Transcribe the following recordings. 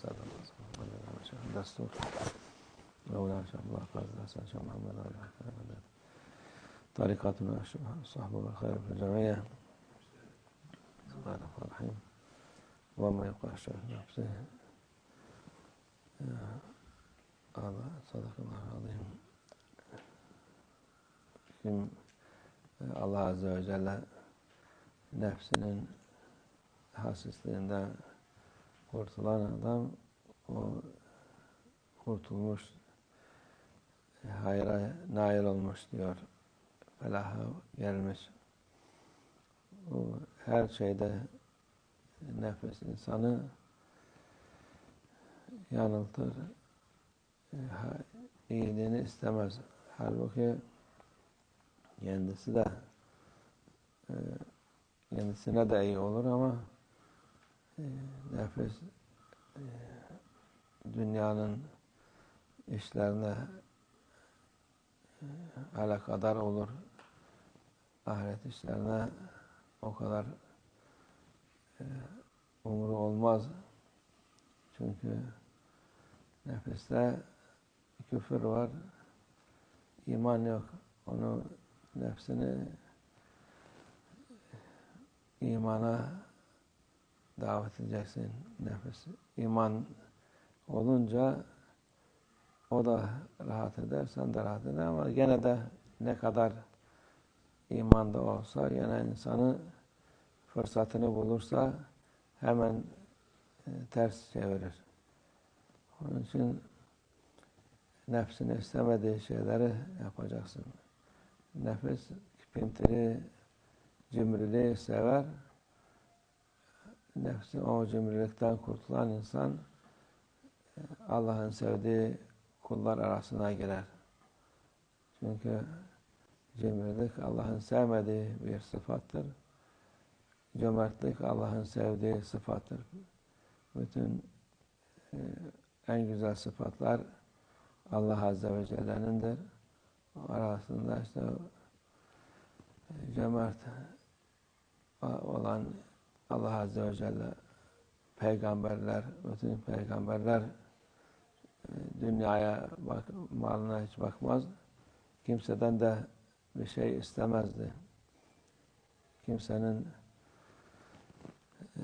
السادة الشيخ الدستور مولانا شيخ الله قادر الحسن شيخ محمد علي طريقتنا الصحبة والخير في الجمعية سبحان الله الرحيم وما يقع الشيخ نفسه هذا صدق الله العظيم Allah Azze ve Celle nefsinin hasisliğinden kurtulan adam o kurtulmuş hayra nail olmuş diyor. Felaha gelmiş. O her şeyde nefes insanı yanıltır. İyiliğini istemez. Halbuki kendisi de kendisine de iyi olur ama nefes dünyanın işlerine alakadar olur. Ahiret işlerine o kadar umru olmaz. Çünkü nefeste küfür var, iman yok. Onu nefsini imana davet edeceksin nefesi. İman olunca o da rahat eder, sen de rahat eder ama gene de ne kadar imanda olsa yine insanı fırsatını bulursa hemen e, ters çevirir. Onun için nefsini istemediği şeyleri yapacaksın. Nefis pintili, cimriliği sever. Nefsi o cimrilikten kurtulan insan Allah'ın sevdiği kullar arasına girer. Çünkü cimrilik Allah'ın sevmediği bir sıfattır. Cömertlik Allah'ın sevdiği sıfattır. Bütün e, en güzel sıfatlar Allah Azze ve Celle'nindir. Arasında işte e, cömert olan Allah Azze ve Celle peygamberler, bütün peygamberler e, dünyaya bak, malına hiç bakmaz. Kimseden de bir şey istemezdi. Kimsenin e,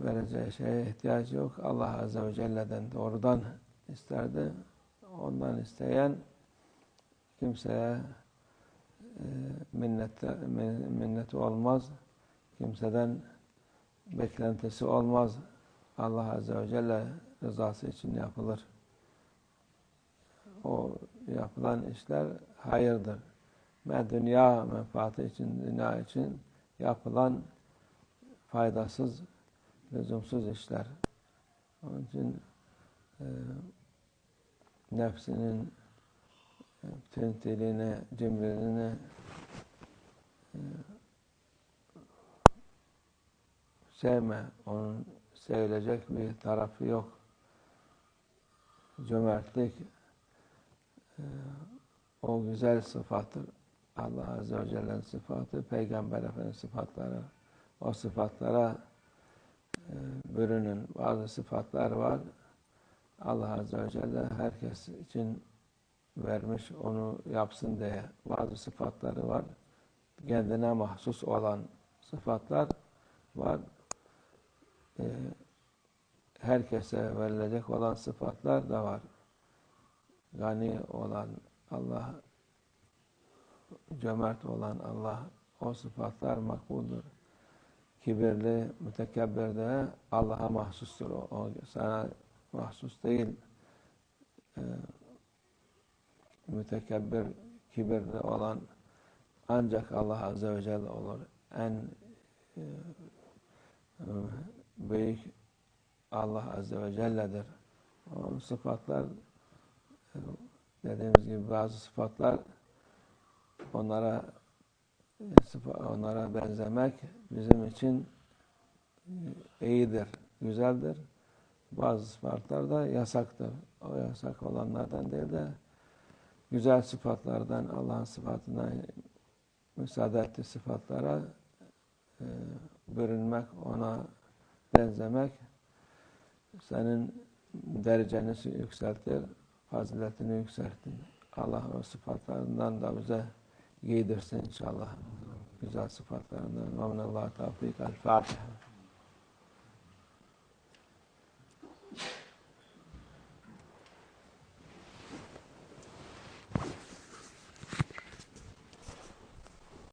vereceği şeye ihtiyacı yok. Allah Azze ve Celle'den doğrudan isterdi. Ondan isteyen kimseye e, minnette, minneti olmaz. Kimseden beklentisi olmaz. Allah Azze ve Celle rızası için yapılır. O yapılan işler hayırdır. Ve dünya menfaati için, dünya için yapılan faydasız, lüzumsuz işler. Onun için e, nefsinin e, tüntiliğini, cimriliğini e, sevme. Onun sevilecek bir tarafı yok. Cömertlik e, o güzel sıfattır. Allah Azze ve Celle'nin sıfatı, Peygamber Efendimiz sıfatları. O sıfatlara e, bürünün bazı sıfatlar var. Allah Azze ve Celle herkes için vermiş, onu yapsın diye bazı sıfatları var. Kendine mahsus olan sıfatlar var. Ee, herkese verilecek olan sıfatlar da var. Gani olan Allah, cömert olan Allah, o sıfatlar makbuldur. Kibirli, mütekebbir de Allah'a mahsustur. O, o sana mahsus değil. Ee, mütekebbir, kibirli olan ancak Allah Azze ve Celle olur. En e, büyük Allah Azze ve Celle'dir. O sıfatlar dediğimiz gibi bazı sıfatlar onlara onlara benzemek bizim için iyidir, güzeldir. Bazı sıfatlar da yasaktır. O yasak olanlardan değil de güzel sıfatlardan, Allah'ın sıfatından müsaade ettiği sıfatlara bürünmek, ona benzemek senin dereceni yükseltir, faziletini yükseltir. Allah o sıfatlarından da bize giydirsin inşallah. Güzel sıfatlarından. Ve minallah tevfik. El Fatiha.